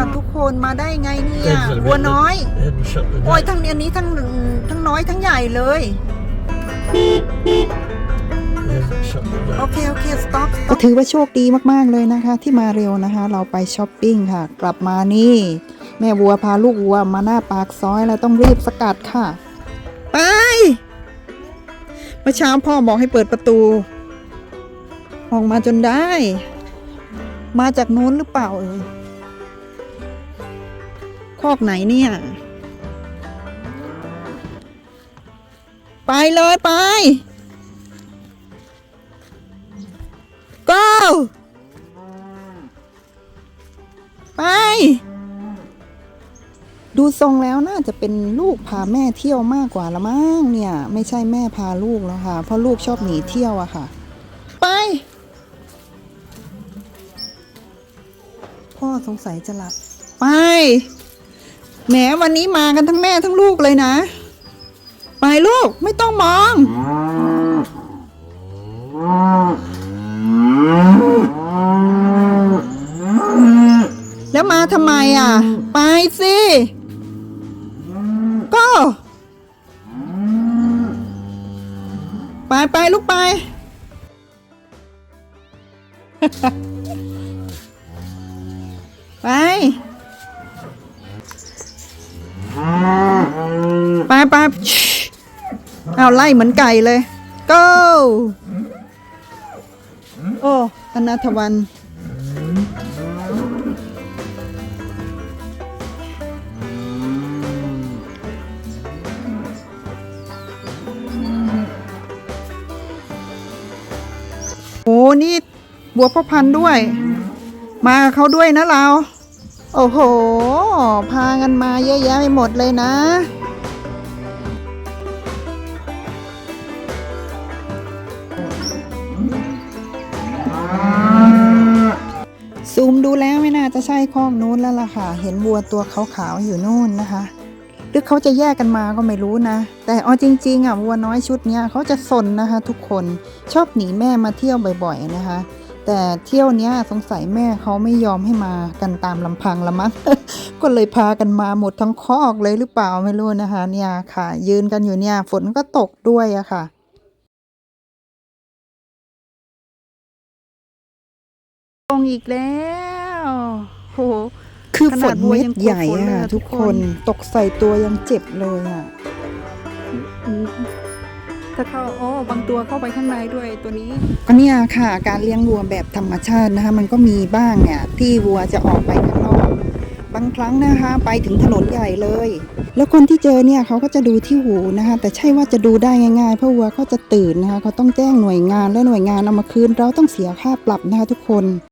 อะทุกคนมาได้ไงเนี่ย There's a bit วัวน้อย Hadn't shut the โอ้ย gate. ทั้งอันนี้ทั้งทั้งน้อยทั้งใหญ่เลย Hasn't shut the โอ gate. เค โอเค สต็อปก็ถือว่าโชคดีมาก ๆ เลยนะคะ ที่มาเร็วนะคะ เราไปช้อปปิ้งค่ะ กลับมานี่ แม่วัวพาลูกวัวมาหน้าปากซอยแล้วต้องรีบสกัดค่ะ ไปเมื่อเช้าพ่อบอกให้เปิดประตู ออกมาจนได้ มาจากนู้นหรือเปล่าเอ่ย คอกไหนเนี่ย ไปเลยไป go ไป ดูทรงแล้วน่าจะเป็นลูกพาแม่เที่ยวมากกว่าละมั้งเนี่ย ไม่ใช่แม่พาลูกแล้วค่ะ เพราะลูกชอบหนีเที่ยวอะค่ะ ไป พ่อสงสัยจะหลับ ไป แหมวันนี้มากันทั้งแม่ทั้งลูกเลยนะ ไปลูกไม่ต้องมอง แล้วมาทำไมอะ ไปสิก็ไปไปลูกไป ไป ไปไปชิเอาไล่เหมือนไก่เลย go โอ้อนาถวัน โอ้นี่บัวพ่อพันธุ์ด้วย มาเขาด้วยนะเรา โอ้โห พากันมาเยอะแยะไปหมดเลยนะ จะใช่คอกนู้นแล้วล่ะค่ะ เห็นวัวตัวขาวๆอยู่นู่นนะคะหรือเขาจะแยกกันมาก็ไม่รู้นะ แต่เอจริงๆอะวัวน้อยชุดเนี้ยเขาจะสนนะคะ ทุกคนชอบหนีแม่มาเที่ยวบ่อย ๆนะคะ แต่เที่ยวเนี้ยสงสัยแม่เขาไม่ยอมให้มากันตามลำพังละมั้งก็เลยพากันมาหมดทั้งคอกเลยหรือเปล่าไม่รู้นะคะ เนี่ยค่ะ ยืนกันอยู่เนี่ยฝนก็ตกด้วยอะค่ะตรงอีกแล้ว โหคือขฝนาดนวัวเม็ยัดงกลัวใหญ่ฝนเลยอะอะทุกทุกคคนนตกใส่ตัวยังเจ็บเลยอะถ้าเข้าอ๋อบางตัวเข้าไปข้างในด้วยตัวนี้ ก็เนี่ยค่ะ การเลี้ยงวัวแบบธรรมชาตินะคะมันก็มีบ้างเนี่ย ที่วัวจะออกไปข้างนอกบางครั้งนะคะ ไปถึงถนนใหญ่เลย แล้วคนที่เจอเนี่ยเขาก็จะดูที่หูนะคะ แต่ใช่ว่าจะดูได้ง่ายๆ เพราะวัวเขาจะตื่นนะคะเขาต้องแจ้งหน่วยงานและหน่วยงานเอามาคืน เราต้องเสียค่าปรับนะคะทุกคน